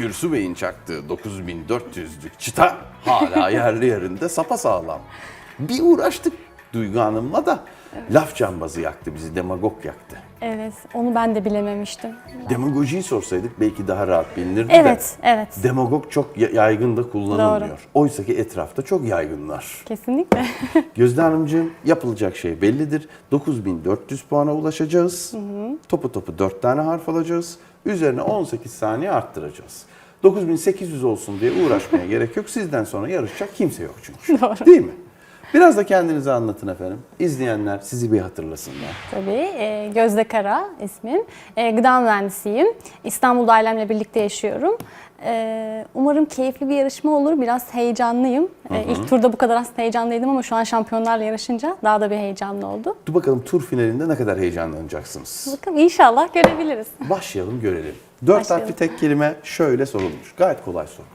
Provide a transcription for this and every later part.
Gürsü Bey'in çaktığı 9400'lük çıta hala yerli yerinde sapasağlam. Bir uğraştık Duygu Hanım'la da laf cambazı yaktı bizi, demagog yaktı. Evet, onu ben de bilememiştim. Demagojiyi sorsaydık belki daha rahat bilinirdi Evet, de. evet. Demagog çok ya- yaygın da kullanılmıyor. Doğru. Oysa ki etrafta çok yaygınlar. Kesinlikle. Gözde Hanımcığım yapılacak şey bellidir. 9400 puana ulaşacağız. Topu topu 4 tane harf alacağız. Üzerine 18 saniye arttıracağız. 9800 olsun diye uğraşmaya gerek yok. Sizden sonra yarışacak kimse yok çünkü. Doğru. Değil mi? Biraz da kendinizi anlatın efendim. İzleyenler sizi bir hatırlasınlar. Tabii. e, Gözde Kara ismim. E, gıda mühendisiyim. İstanbul'da ailemle birlikte yaşıyorum. E, umarım keyifli bir yarışma olur. Biraz heyecanlıyım. E, ilk turda bu kadar aslında heyecanlıydım ama şu an şampiyonlarla yarışınca daha da bir heyecanlı oldu. Dur bakalım tur finalinde ne kadar heyecanlanacaksınız. Bakalım inşallah görebiliriz. Başlayalım görelim. Dört Başlayalım. harfli tek kelime şöyle sorulmuş. Gayet kolay soru.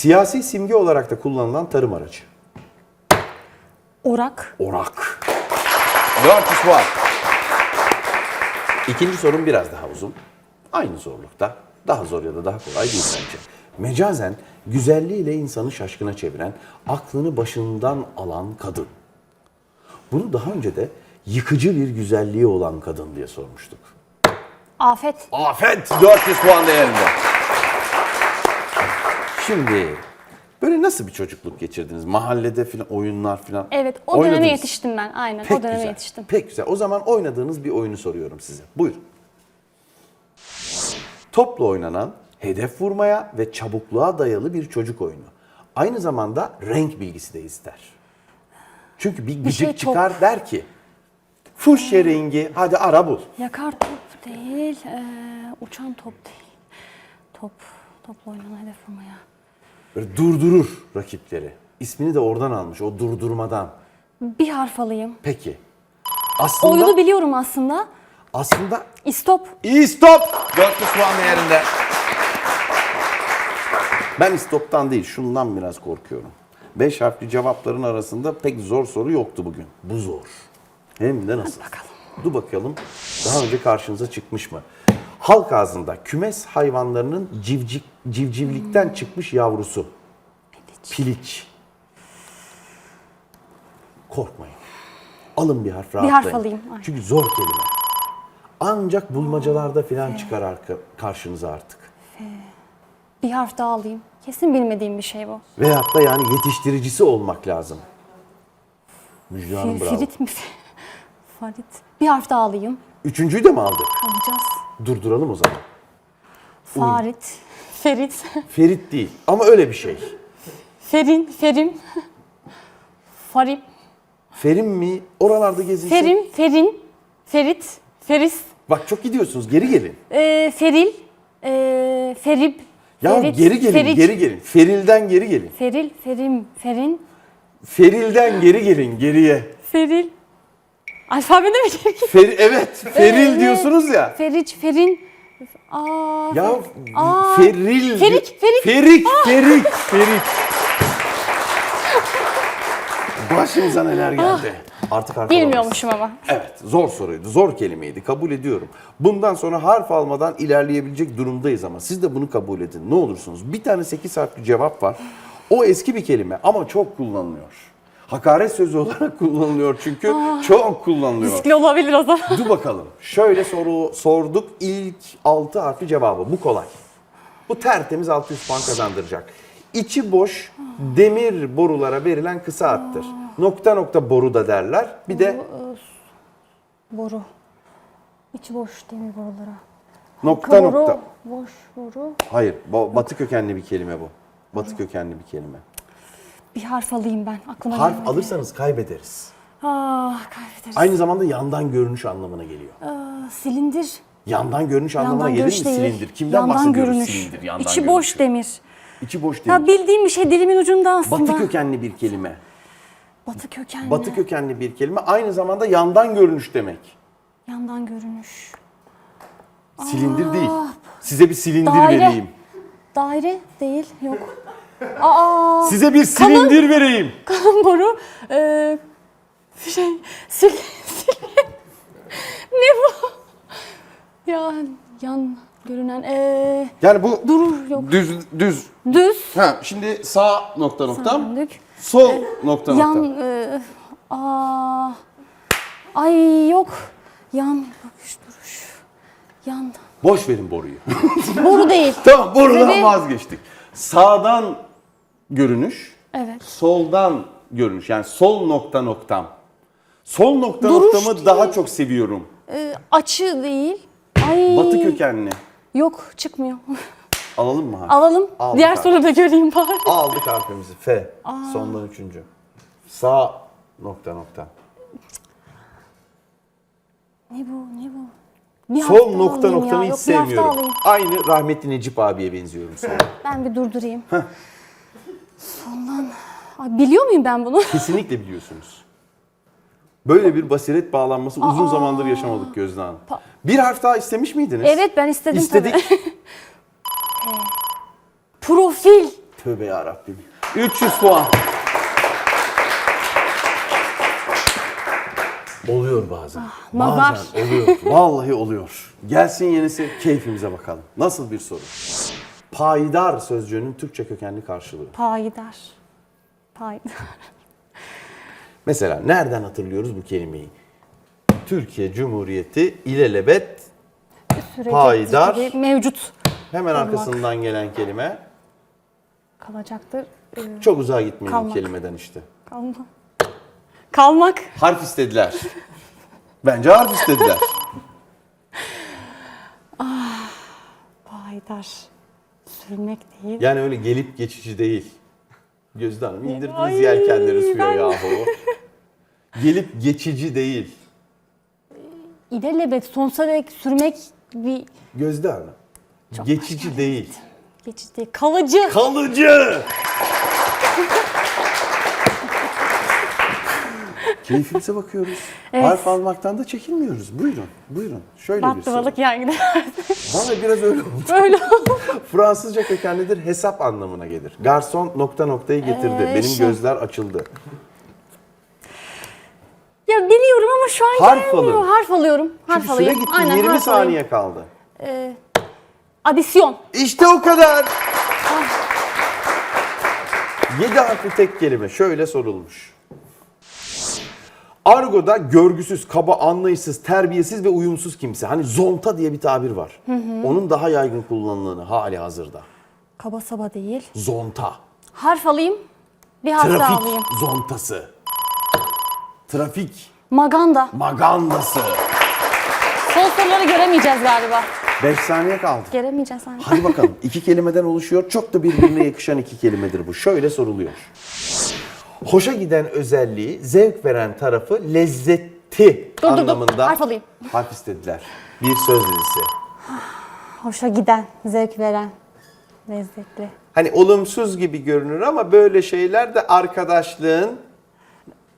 Siyasi simge olarak da kullanılan tarım aracı. Orak. Orak. 400 puan. İkinci sorum biraz daha uzun. Aynı zorlukta. Daha zor ya da daha kolay değil bence. Mecazen güzelliğiyle insanı şaşkına çeviren, aklını başından alan kadın. Bunu daha önce de yıkıcı bir güzelliği olan kadın diye sormuştuk. Afet. Afet 400 puan değerinde. Şimdi böyle nasıl bir çocukluk geçirdiniz? Mahallede filan oyunlar filan. Evet o döneme Oynadınız. yetiştim ben. Aynen Pek o döneme güzel. yetiştim. Pek güzel. O zaman oynadığınız bir oyunu soruyorum size. Buyurun. Topla oynanan, hedef vurmaya ve çabukluğa dayalı bir çocuk oyunu. Aynı zamanda renk bilgisi de ister. Çünkü bir gıcık şey top. çıkar der ki, fuşya rengi hadi ara bul. Yakar top değil, eee, uçan top değil. Top, topla oynanan hedef vurmaya. Böyle durdurur rakipleri. İsmini de oradan almış, o durdurmadan. Bir harf alayım. Peki. Aslında, Oyunu biliyorum aslında. aslında İstop. iyi stop. 400 puan değerinde. Ben stoptan değil, şundan biraz korkuyorum. 5 harfli cevapların arasında pek zor soru yoktu bugün. Bu zor. Hem de nasıl? bakalım. Dur bakalım. Daha önce karşınıza çıkmış mı? Halk ağzında kümes hayvanlarının civcik, civcivlikten çıkmış yavrusu. Piliç. Korkmayın. Alın bir harf rahatlayın. harf alayım. Ay. Çünkü zor kelime. Ancak bulmacalarda falan çıkar arka, karşınıza artık. Bir harf daha alayım. Kesin bilmediğim bir şey bu. Veyahut da yani yetiştiricisi olmak lazım. Müjde Hanım bravo. Ferit mi? Farit. Bir harf daha alayım. Üçüncüyü de mi aldık? Alacağız. Durduralım o zaman. Farit. Ferit. Ferit değil ama öyle bir şey. Ferin. Ferim. Farim. Ferim mi? Oralarda gezinsin. Ferim. Ferin. Ferit. Feris. Bak çok gidiyorsunuz geri gelin. Eee, feril. Eee, ferib. Ya Ferit, geri gelin, Feric, geri gelin. Ferilden geri gelin. Feril, ferim, ferin, Ferilden geri gelin, geriye. feril. Alfabede mi gerekiyor? Fer, evet, feril Ee, diyorsunuz ya. Feriç, ferin. Aa, Ya Aa, feril. Ferik, Ferik. Ferik, ferik, ferik. Başımıza neler geldi. Artık arkadaşlar. bilmiyormuşum ama. Evet, zor soruydu, zor kelimeydi. Kabul ediyorum. Bundan sonra harf almadan ilerleyebilecek durumdayız ama siz de bunu kabul edin. Ne olursunuz. Bir tane 8 harfli cevap var. O eski bir kelime ama çok kullanılıyor. Hakaret sözü olarak kullanılıyor çünkü çok kullanılıyor. Riskli olabilir o zaman. Dur bakalım. Şöyle soru sorduk. İlk 6 harfli cevabı. Bu kolay. Bu tertemiz 600 puan kazandıracak. İçi boş demir borulara verilen kısa attır. Nokta nokta boru da derler. Bir de Boru. İçi boş demir borulara. nokta boru, nokta. boş boru. Hayır, bo- batı kökenli bir kelime bu. Batı kökenli bir kelime. Bir harf alayım ben. Aklıma Harf gelmedi. alırsanız kaybederiz. Ah kaybederiz. Aynı zamanda yandan görünüş anlamına geliyor. Aa, silindir. Yandan görünüş anlamına Yandan gelir mi değil. silindir? Kimden Yandan bahsediyoruz görünüş. silindir? Yandan İçi görünüşü. boş demir. İçi boş değil. Ya bildiğim bir şey dilimin ucunda aslında. Batı kökenli bir kelime. Batı kökenli. Batı kökenli bir kelime. Aynı zamanda yandan görünüş demek. Yandan görünüş. Silindir değil. Size bir silindir Daire. vereyim. Daire değil. Yok. Aa, Size bir silindir vereyim. kalın boru. Ee, şey, sil, sil. ne bu? Ya yan Görünen ee, Yani bu durur yok. düz düz. Düz. Ha şimdi sağ nokta nokta. Döndük. Sol nokta nokta. Yan aa, ay yok. Yan bakış duruş. Yan. Boş verin boruyu. Boru değil. tamam borudan Tabii. vazgeçtik. Sağdan görünüş, Evet. soldan görünüş. Yani sol nokta noktam. Sol nokta Duruş noktamı değil. daha çok seviyorum. Ee, açı değil. Ay. Batı kökenli. Yok çıkmıyor. Alalım mı harf? Alalım. Aldık Diğer abi. soruda göreyim bari. Aldık harfimizi. F. Sondan üçüncü. Sağ nokta nokta. Ne bu? Ne bu? Bir Sol hafta nokta alayım noktamı ya. hiç Yok, bir hafta sevmiyorum. alayım. Aynı rahmetli Necip abiye benziyorum sonra. Ben bir durdurayım. Sondan. Ay, biliyor muyum ben bunu? Kesinlikle biliyorsunuz. Böyle bir basiret bağlanması uzun zamandır yaşamadık Gözde Hanım. Pa- Bir harf daha istemiş miydiniz? evet ben istedim İstedik. tabii. Profil. Tövbe yarabbim. 300 puan. Oluyor bazen. nazar. Bazen oluyor. Vallahi oluyor. Gelsin yenisi keyfimize bakalım. Nasıl bir soru? Payidar sözcüğünün Türkçe kökenli karşılığı. Payidar. Payidar. Mesela nereden hatırlıyoruz bu kelimeyi? Türkiye Cumhuriyeti ilelebet Sürekli Payidar. gibi mevcut hemen Olmak. arkasından gelen kelime. kalacaktır. Ee, Çok uzağa gitmeyelim Kalmak. kelimeden işte. kalmak. Kalmak. Harf istediler. Bence harf istediler. Payidar. Sürmek değil. Yani öyle gelip geçici değil. Gözde Hanım indirdiniz Ay, yelkenleri suya ben- yahu. gelip geçici değil. İlelebet sonsuza dek sürmek bir Gözde Hanım. Çok geçici değil. geçici değil. Kalıcı. Kalıcı. Keyfimize bakıyoruz. Evet. Harf almaktan da çekinmiyoruz. Buyurun, buyurun. Şöyle bir Battı soru. balık yan gider. Vallahi biraz öyle oldu. Böyle oldu. Fransızca kökenlidir, hesap anlamına gelir. Garson nokta noktayı getirdi. Ee, Benim şey- gözler açıldı. Ya biliyorum ama şu an Harf gelmiyor. alın. Harf alıyorum. Harf Çünkü süre alayım. gitti, Aynen, 20 harf saniye alayım. kaldı. Ee, adisyon. İşte o kadar. 7 harfli tek kelime şöyle sorulmuş. Argo'da görgüsüz, kaba, anlayışsız, terbiyesiz ve uyumsuz kimse. Hani zonta diye bir tabir var. Onun daha yaygın kullanıldığını hali hazırda. Kaba saba değil. Zonta. Harf alayım. Bir harf daha Trafik alayım. zontası. Trafik Maganda. magandası. Son soruları göremeyeceğiz galiba. 5 saniye kaldı. Göremeyeceğiz sanki. Hadi bakalım. iki kelimeden oluşuyor. Çok da birbirine yakışan iki kelimedir bu. Şöyle soruluyor. Hoşa giden özelliği, zevk veren tarafı, lezzeti dur, dur. anlamında Harf alayım. harf istediler. Bir söz dizisi. Hoşa giden, zevk veren, lezzetli. Hani olumsuz gibi görünür ama böyle şeyler de arkadaşlığın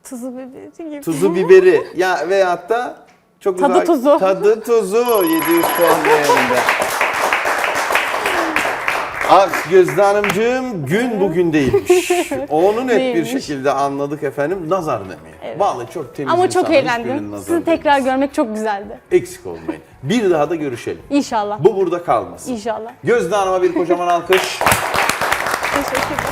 Tuzu biberi gibi. tuzu biberi ya veyahut da çok Tadı uzak- tuzu. Tadı tuzu 700 puan değerinde. Ah Gözde Hanımcığım gün bugün değilmiş. Onu net bir şekilde anladık efendim. Nazar demeyi. Vallahi çok temiz Ama çok insanlar, hiçbirinin eğlendim. nazarı Sizi tekrar değmez. görmek çok güzeldi. Eksik olmayın. Bir daha da görüşelim. İnşallah. Bu burada kalmasın. İnşallah. Gözde Hanım'a bir kocaman alkış. Teşekkür ederim.